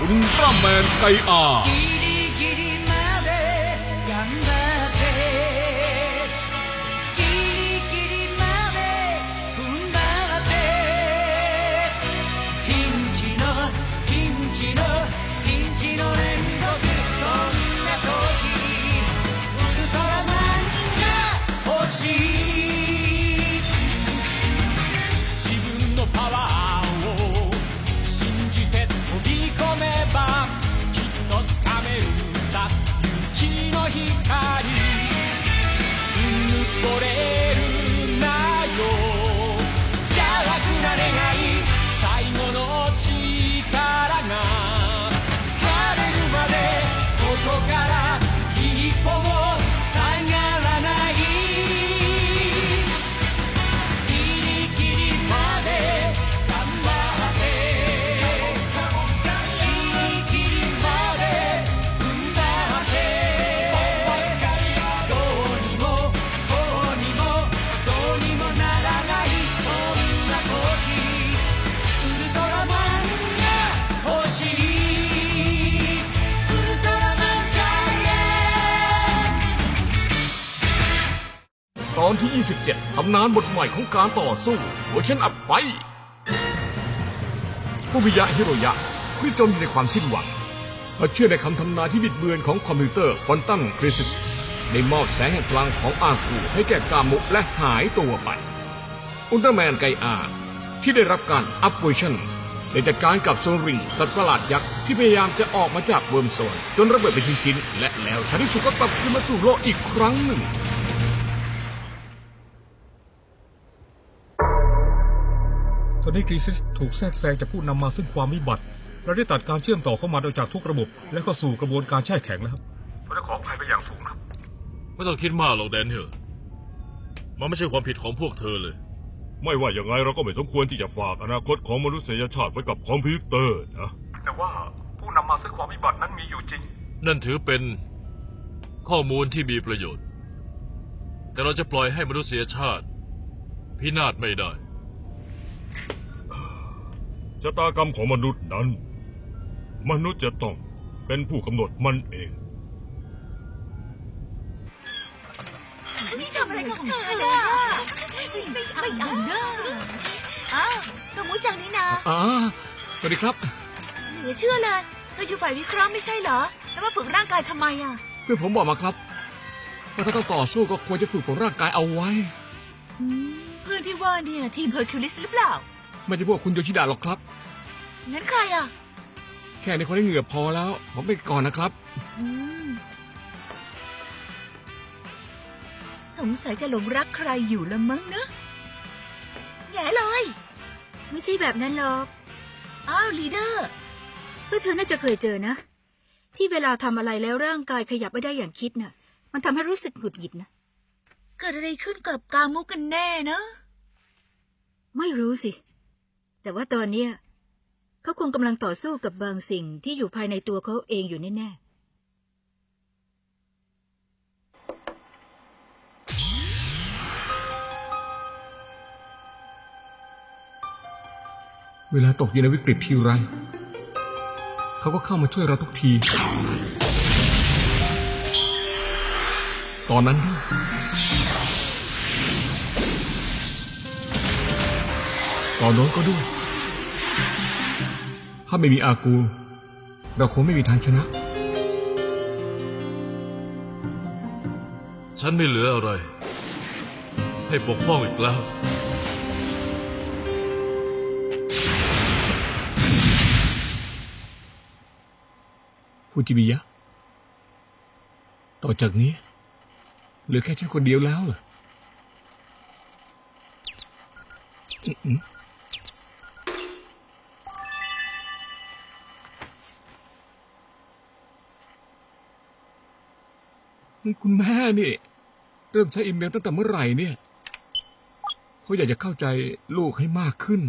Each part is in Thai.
อุลตร้าแมนไกอาำนานบทใหม่ของการต่อสู้เวอร์ชันอัพไฟผู้วิยะฮิโรยะที่จมอยู่ในความสิ้นหวังเขาเชื่อในคำทำนายที่บิดเบือนของคอมพิวเตอร์ควอนตัมคริสิสได้มอบแสงแห่งพลังของอากูให้แก่กามุและหายตัวไป อุลตร้าแมนไกอาที่ได้รับการอัพเวอร์ชันได้จัดการกับโซริงสัตว์ประหลาดยักษ์ที่พยายามจะออกมาจากเวิร์มโซนจนระเบิดเป็นชิ้นๆและแล้วชาดิสุก็กลับคืนมาสู่โลกอีกครั้งหนึ่ง อนนี้คริซิสถูกแทรกแซงจากผู้นำมาซึ่งความวิบัติเราได้ตัดการเชื่อมต่อเข้ามาโดยจากทุกระบบ และก็สู่กระบวนการแช่แข็งแล้วเราจะขออภัยไปอย่างสูงครับ ไม่ต้องคิดมากหรอกแดนเนลมันไม่ใช่ความผิดของพวกเธอเลย ไม่ว่าอย่างไงเราก็ไม่สมควรที่จะฝากอนาคตของมนุษยชาติไว้กับคอมพิวเตอร์นะ แต่ว่าผู้นำมาซึ่งความวิบัตินั้นมีอยู่จริง นั่นถือเป็นข้อมูลที่มีประโยชน์ แต่เราจะปล่อยให้มนุษยชาติ พินาศไม่ได้ ชะตากรรมของมนุษย์นั้น มนุษย์จะต้องเป็นผู้กำหนดมันเอง นี่ทำอะไรของเธออะไม่เอานะอ้าวตัวมูจังนี่นะอ่าสวัสดีครับเหนือเชื่อเลยเธออยู่ฝ่ายวิเคราะห์ไม่ใช่เหรอ แล้วมาฝึกร่างกายทำไมอะ เพื่อนผมบอกมาครับว่าถ้าต้องต่อสู้ก็ควรจะฝึกฝนร่างกายเอาไว้ เพื่อนที่ว่าเนี่ยทีมเฮอร์คิวลิสหรือเปล่า ไม่ใช่พวกคุณโยชิดะหรอกครับ งั้นใครอะ แค่ในคนได้เหงื่อพอแล้ว ผมไปก่อนนะครับ อืม สงสัยจะหลงรักใครอยู่ละมั้งนะแง่เลย ไม่ใช่แบบนั้นหรอก อ้าวลีเดอร์ เพื่อเธอน่าจะเคยเจอนะ ที่เวลาทำอะไรแล้วร่างกายขยับไม่ได้อย่างคิดน่ะ มันทำให้รู้สึกหงุดหงิดนะ เกิดอะไรขึ้นกับกามุกกันแน่นะ ไม่รู้สิ แต่ว่าตอนเนี้ยเขาคงกำลังต่อสู้กับบางสิ่งที่อยู่ภายในตัวเขาเองอยู่แน่เวลาตกอยู่ในวิกฤตทีไร เขาก็เข้ามาช่วยเราทุกที ตอนนั้น ตอนโน้นก็ด้วย ถ้าไม่มีอากู เราคงไม่มีทางชนะ ฉันไม่เหลืออะไร ให้ปกป้องอีกแล้ว ฟูจิบิยะ ต่อจากนี้ เหลือแค่ฉันคนเดียวแล้วเหรออื้ คุณแม่นี่ เริ่มใช้อีเมลตั้งแต่เมื่อไหร่เนี่ยเขาอยากจะเข้าใจลูกให้มากขึ้น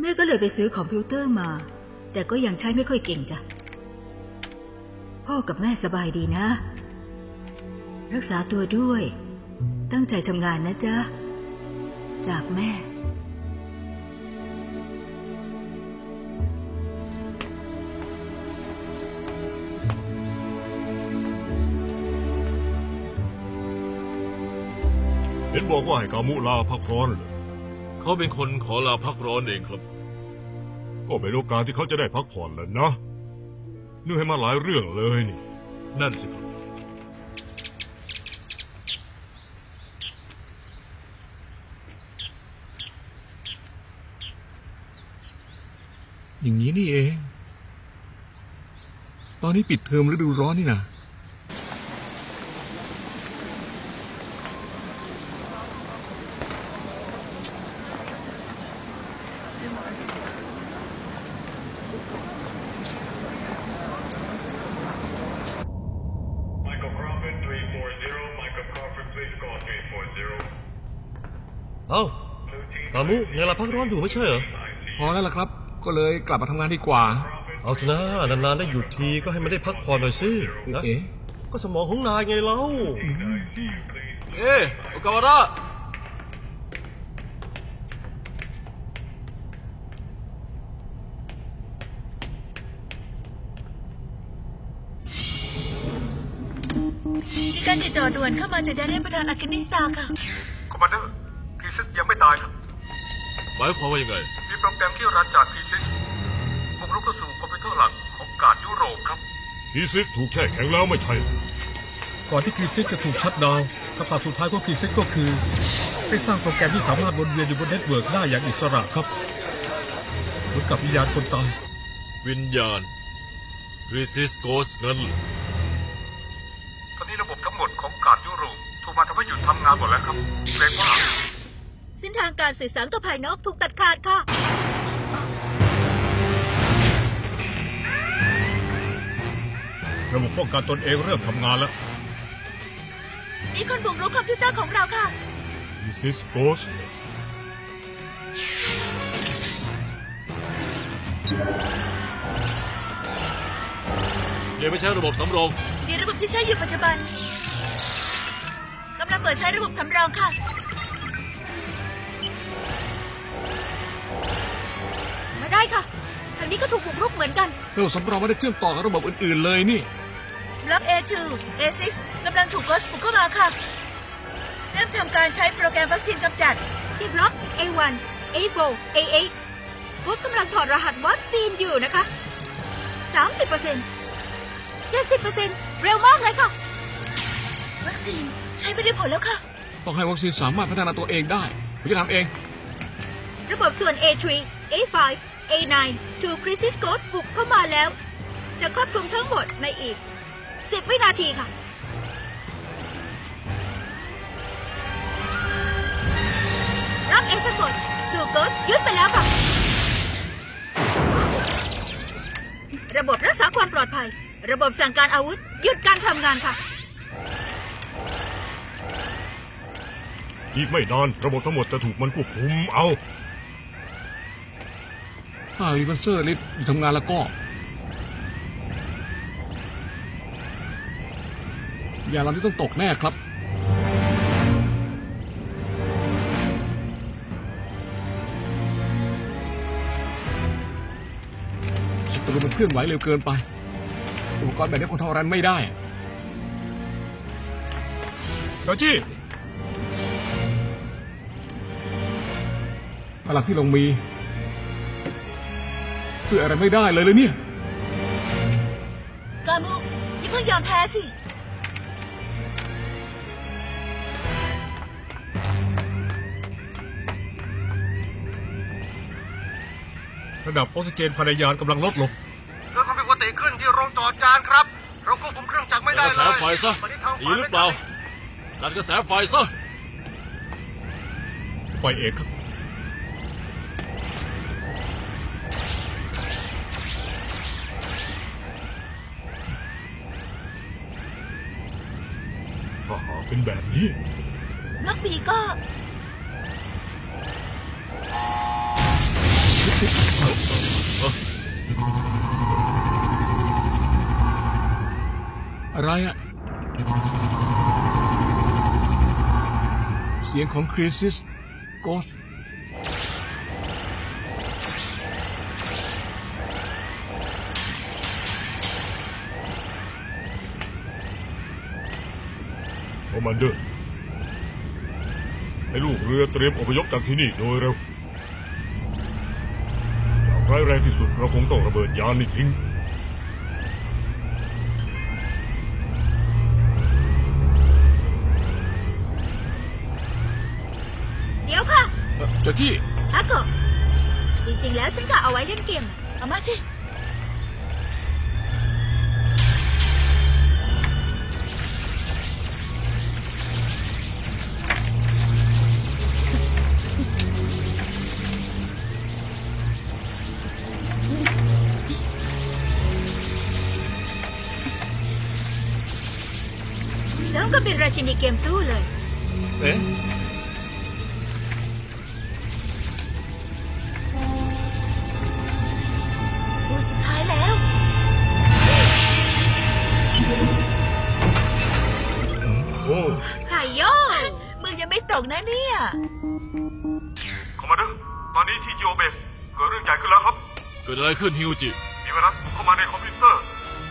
แม่ก็เลยไปซื้อคอมพิวเตอร์มา แต่ก็ยังใช้ไม่ค่อยเก่งจ้ะ พ่อกับแม่สบายดีนะ รักษาตัวด้วย ตั้งใจทำงานนะจ๊ะ จากแม่ นบอกว่าให้กามุลาพักร้อนเหรอเขาเป็นคนขอลาพักร้อนเองครับ ก็เป็นโอกาสที่เขาจะได้พักผ่อนแล้วนะนึกให้มาหลายเรื่องเลยนี่ นั่นสิครับ อย่างนี้นี่เอง ตอนนี้ปิดเทอมฤดูร้อนนี่นะ มุยังลาพักร้อนอยู่ไม่ใช่เหรอ พอแล้วล่ะครับ ก็เลยกลับมาทำงานดีกว่า เอาเถอะนะนานๆได้หยุดทีก็ให้มันได้พักผ่อนหน่อยสินะเอ๊ะก็สมองของนายไงเล่าเอ๊ะโอกาวาระมีการติดต่อด่วนเข้ามาจากแดนเนประธานอากินิสตาค่ะคอมมานเดอร์ หมายความว่ายังไง มีโปรแกรมที่รันจากพีซิสบุกรุกเข้าสู่คอมพิวเตอร์หลักของการยุโรปครับ พีซิสถูกแช่แข็งแล้วไม่ใช่เหรอก่อนที่คริซิสจะถูกชัดดาวน์คำสั่งสุดท้ายของคริซิสก็คือให้สร้างโปรแกรมที่สามารถวนเวียนอยู่บนเน็ตเวิร์กได้อย่างอิสระครับเหมือนกับวิญญาณคนตาย วิญญาณคริซิสโกสงั้นเหรอตอนนี้ระบบทั้งหมดของการยุโรปถูกมาทำให้หยุดทำงานหมดแล้วครับเกรงว่าเส้ นทางการสื่อสารกับภายนอกถูกตัดขาดค่ะ ระบบป้องกันตนเองเริ่มทำงานแล้วมีคนบุกรุกคอมพิวเตอร์ของเราค่ะพีซิสโกสเดี๋ยวไปใช้ระบบสำรอง มีระบบที่ใช้อยู่ปัจจุบันกำลังเปิดใช้ระบบสำรองค่ะ นี้ก็ถูกบุกรุกเหมือนกัน เราสำรองไม่ได้เชื่อมต่อกับระบบอื่นๆเลยนี่บล็อก A2 A6 กำลังถูกกอสบุกเข้ามาค่ะ เริ่มทำการใช้โปรแกรมวัคซีนกำจัด ที่บล็อก A1 A4 A8 โกสกำลังถอดรหัสวัคซีนอยู่นะคะ 30% 70%เร็วมากเลยค่ะ วัคซีนใช้ไม่ได้ผลแล้วค่ะ ต้องให้วัคซีนสามารถพัฒนาตัวเองได้ผมจะทำเอง ระบบส่วน A3 A5 A9 ถูก Crisis Code บุกเข้ามาแล้ว จะครอบคลุมทั้งหมดในอีก 10 วินาทีค่ะรับเอสกดถูกโกสยึดไปแล้วค่ะ ระบบรักษาความปลอดภัย ระบบสั่งการอาวุธหยุดการทำงานค่ะ อีกไม่นานระบบทั้งหมดจะถูกมันควบคุมเอา ถ้ามีบันเซอร์ลิฟต์อยู่ทำงานแล้วก็ อย่าลำที่ต้องตกแน่ครับศัตรูมันเคลื่อนไหวเร็วเกินไป อุปกรณ์แบบนี้คงทำอะไรไม่ได้เจ้าจี้พลังที่ลงมี ช่วยอะไรไม่ได้เลยเลยเนี่ย กามุอย่าเพิ่งยอมแพ้สิ ระดับออกซิเจนภายในยานกำลังลดลง เกิดความผิดปกติขึ้นที่โรงจอดยานครับ เราควบคุมเครื่องจักรไม่ตัได้ดกระเลแสยไฟซะตอนนี้ทางดีหรือเปล่าตัดกระแสไฟซะไปเองครับ เป็นแบบนี้บล็อกบีก็อะไรอะเสียงของคริสิสกอส มมานเดอร์ลูกเรือเตรียมอพยพจากที่นี่โดยเร็วอย่างร้ายแรงที่สุดเราคงต้องระเบิดยานนี่ทิ้งเดี๋ยวค่ะเอ่อเจ้าที่ฮักโกะจริงๆ แล้วฉันก็เอาไว้เล่นเกมน่ะเอามาสิ ราชินีเกมตู้เลย เอ๊ะคู่สุดท้ายแล้ว โอ้ชัยโยมือยังไม่ตกนะเนี่ย คอมมานเดอร์ตอนนี้ที่จิโอเบสเกิดเรื่องใหญ่ขึ้นแล้วครับ เกิดอะไรขึ้นฮิวจิ มีไวรัสบุกเข้ามาในคอมพิวเตอร์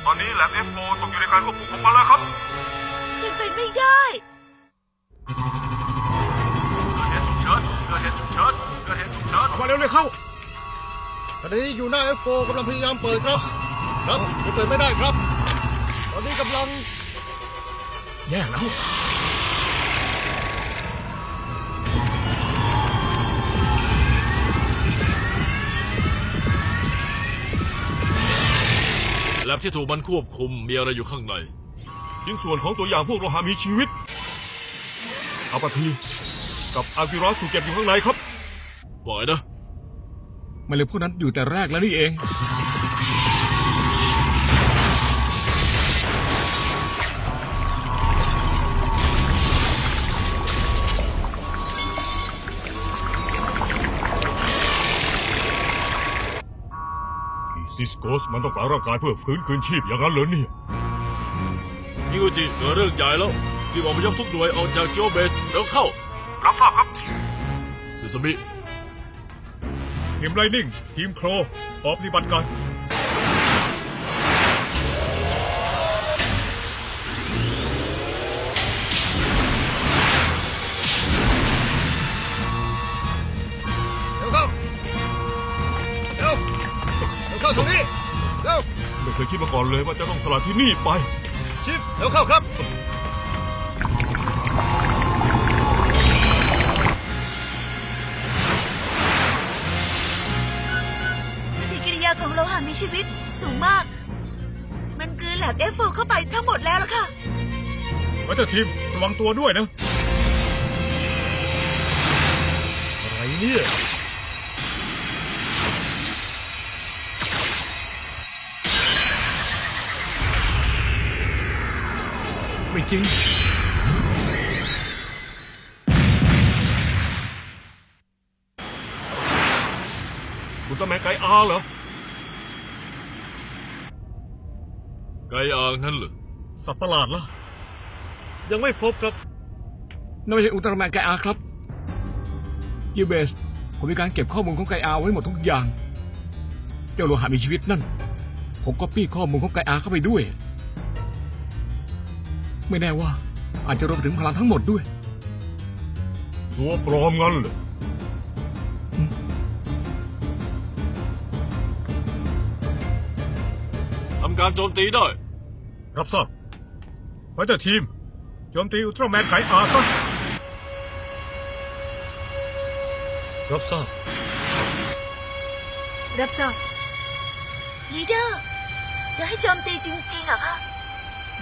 ตอนนี้แลบ F4 ตกอยู่ในการควบคุมของมันแล้วครับ เป็นไปไม่ได้ เกิดเหตุฉุกเฉินเกิดเหตุฉุกเฉินเกิดเหตุฉุกเฉินมาเร็วเลยเข้าขณะนี้อยู่หน้า F4 กำลังพยายามเปิดครับ ครับยังเปิดไม่ได้ครับ ตอนนี้กำลังแย่แล้ว แลบที่ถูกมันควบคุมมีอะไรอยู่ข้างใน ชิ้นส่วนของตัวอย่างพวกโลหะมีชีวิตอาปาทีกับอากิรัสถูกเก็บอยู่ข้างในครับบอกไงนะไมาเลยพวกนั้นอยู่แต่แรกแล้วนี่เอง ที่ซิสโกสมันต้องการร่างกายเพื่อฟื้นคืนชีพอย่างนั้นเหรอเนี่ย ฮิวจิเกิดเรื่องใหญ่แล้วรีบออกไปยกทุกหน่วยออกจากจิโอเบสเร็วเข้า รับทราบครับซึสมิทีมไลนิ่ง ทีมโครออกปฏิบัติการเร็วเข้าเร็วเร็วเข้าตรงนี้เร็วไม่เคยคิดมาก่อนเลยว่าจะต้องสละที่นี่ไปชิป เร็วเข้าครับ ปฏิกิริยาของโลหะมีชีวิตสูงมาก มันกลืนแลบ F4 เข้าไปทั้งหมดแล้วล่ะค่ะ ไว้เจ้าทีมระวังตัวด้วยนะ อะไรเนี่ย ไม่จริง คุณตาแมนไกอาเหรอ ไกอ่างนั่นเหรอ สัตว์ประหลาดล่ะยังไม่พบครับ นั่นไม่ใช่อุลตร้าแมนไกอาครับยูเบส ผมมีการเก็บข้อมูลของไกอาไว้หมดทุกอย่าง เจ้าโลหะมีชีวิตนั่น ผมก็ปี้ข้อมูลของไกอาเข้าไปด้วย ไม่แน่ว่า อาจจะรวมถึงพลังทั้งหมดด้วย ตัวปลอมงั้นเหรอทำการโจมตีได้ รับทราบไว้เจ้าทีม โจมตีอุลตร้าแมนไขอาซะรับทราบ รับทราบลีเดอร์ จะให้โจมตีจริงๆเหรอคะ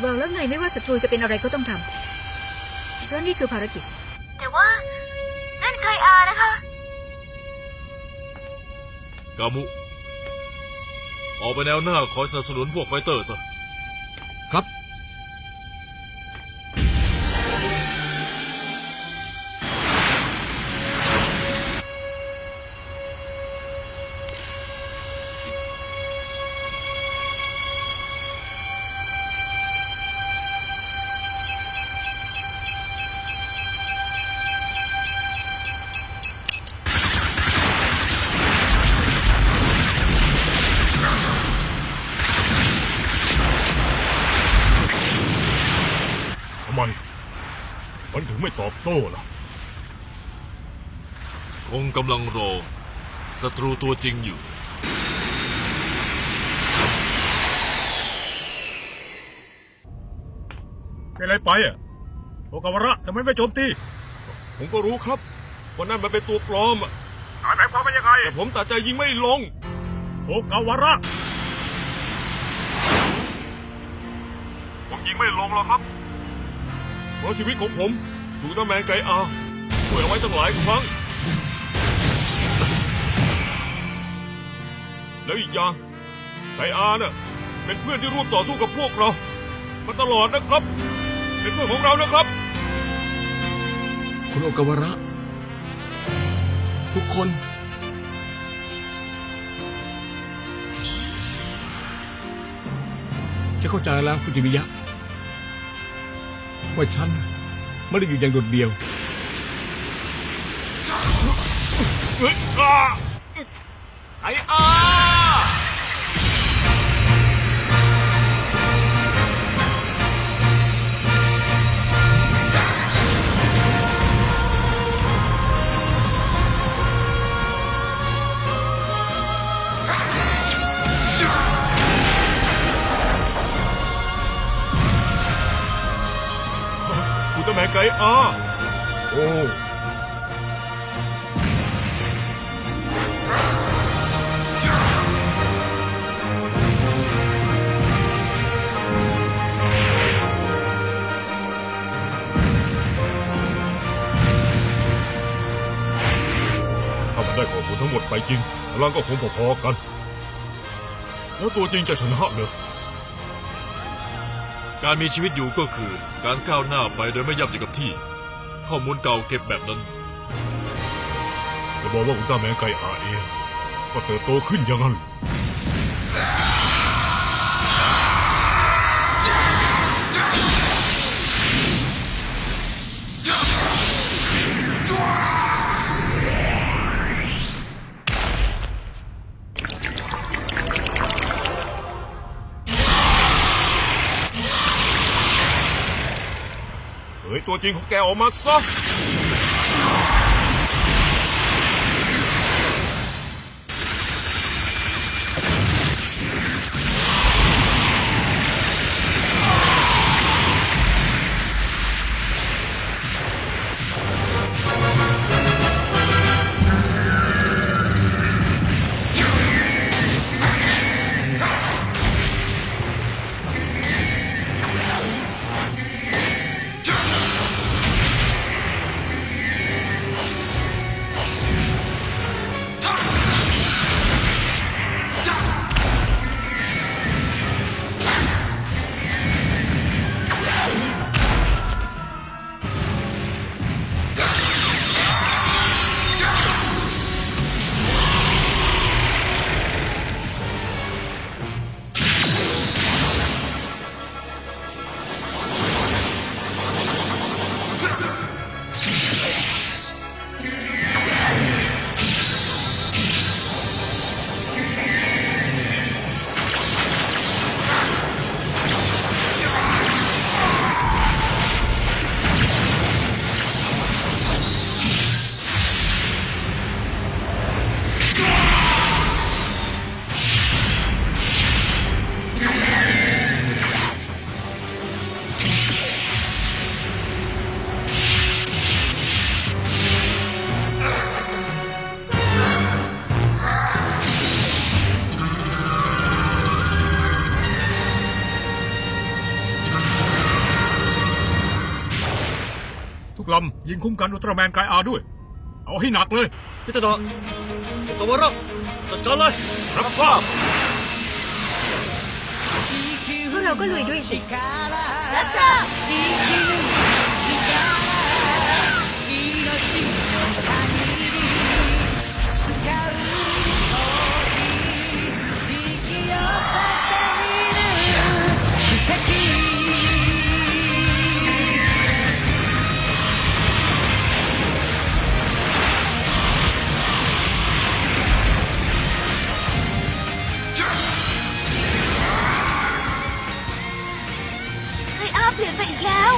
บอกแล้วไงไม่ว่าศัตรูจะเป็นอะไรก็ต้องทำเพราะนี่คือภารกิจ แต่ว่านั่นใครอานะคะกามุ ออกไปแนวหน้าคอยสนับสนุนพวกไฟเตอร์ซะ งไม่ตอบโต้ล่ะ คงกำลังรอศัตรูตัวจริงอยู่ เป็นอะไรไปอะโอกาวาระทำไมไม่โจมตี ผมก็รู้ครับว่านั่นมันเป็นตัวปลอมอะหมายความว่ายังไง แต่ผมตัดใจยิงไม่ลง โอกาวาระ ผมยิงไม่ลงหรอกครับ เพราะชีวิตของผม ถูกน้าแมนไกอาช่วยเอาไว้ตั้งหลายครั้ง แล้วอีกอย่างไกอาน่ะเป็นเพื่อนที่ร่วมต่อสู้กับพวกเรามาตลอดนะครับ เป็นเพื่อนของเรานะครับ คุณโอกาวระ ทุกคน จะเข้าใจแล้วฟุณจิมิยะว่าฉัน ไม่ได้อยู่อย่างโดดเดี่ยวไอ้อา ไกอาโอ้ถ้ามันได้ข้อมูลทั้งหมดไปจริงพลังก็คงพอๆกัน แล้วตัวจริงจะชนะเลย การมีชีวิตอยู่ก็คือการก้าวหน้าไปโดยไม่ยับอยู่กับที่ ข้อมูลเก่าเก็บแบบนั้น จะบอกว่าอุลตร้าแมนไกอาเองก็เติบโตขึ้นอย่างนั้น เฮ้ยตัวจริ งคุ้มกันอุลตร้าแมนไกอาด้วย เอาให้หนักเลยพิจารณาโอกาวาระจัดการเลย รับทราบพวกเราก็ลุยด้วยสิรับทราบ เปลี่ยนไปอีกแล้ว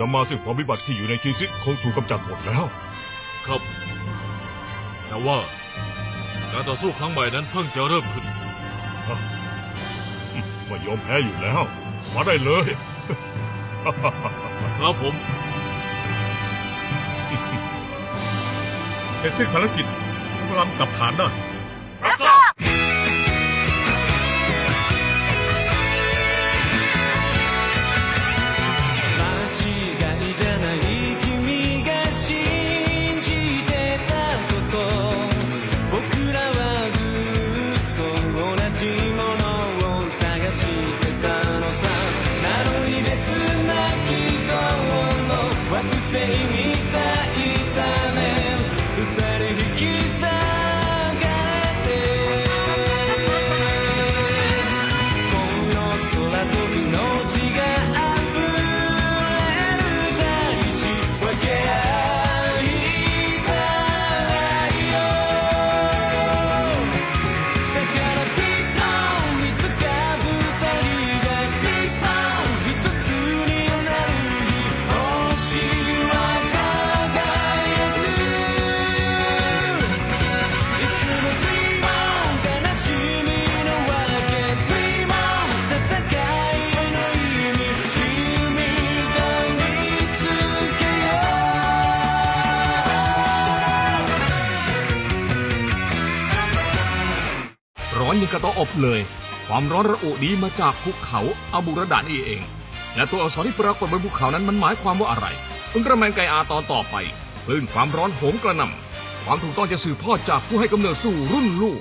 นี้ผู้นำมาซึ่งความวิบัติที่อยู่ในคิงซิกคงถูกกำจัดหมดแล้ว ครับ แต่ว่า การต่อสู้ครั้งใหม่นั้นเพิ่งจะเริ่มขึ้นไม่ยอมแพ้อยู่แล้ว มาได้เลย ครับผม เสร็จสิ้นภารกิจทุกลำกลับฐานได้ กระเตาอบเลย ความร้อนระอุนี้มาจากภูเขาอาบูระดานี่เอง และตัวอักษรที่ปรากฏบนภูเขานั้นมันหมายความว่าอะไรอุลตร้าแมนไกอาตอนต่อไปคลื่นความร้อนโหมกระหน่ำความถูกต้องจะสืบทอดจากผู้ให้กำเนิดสู่รุ่นลูก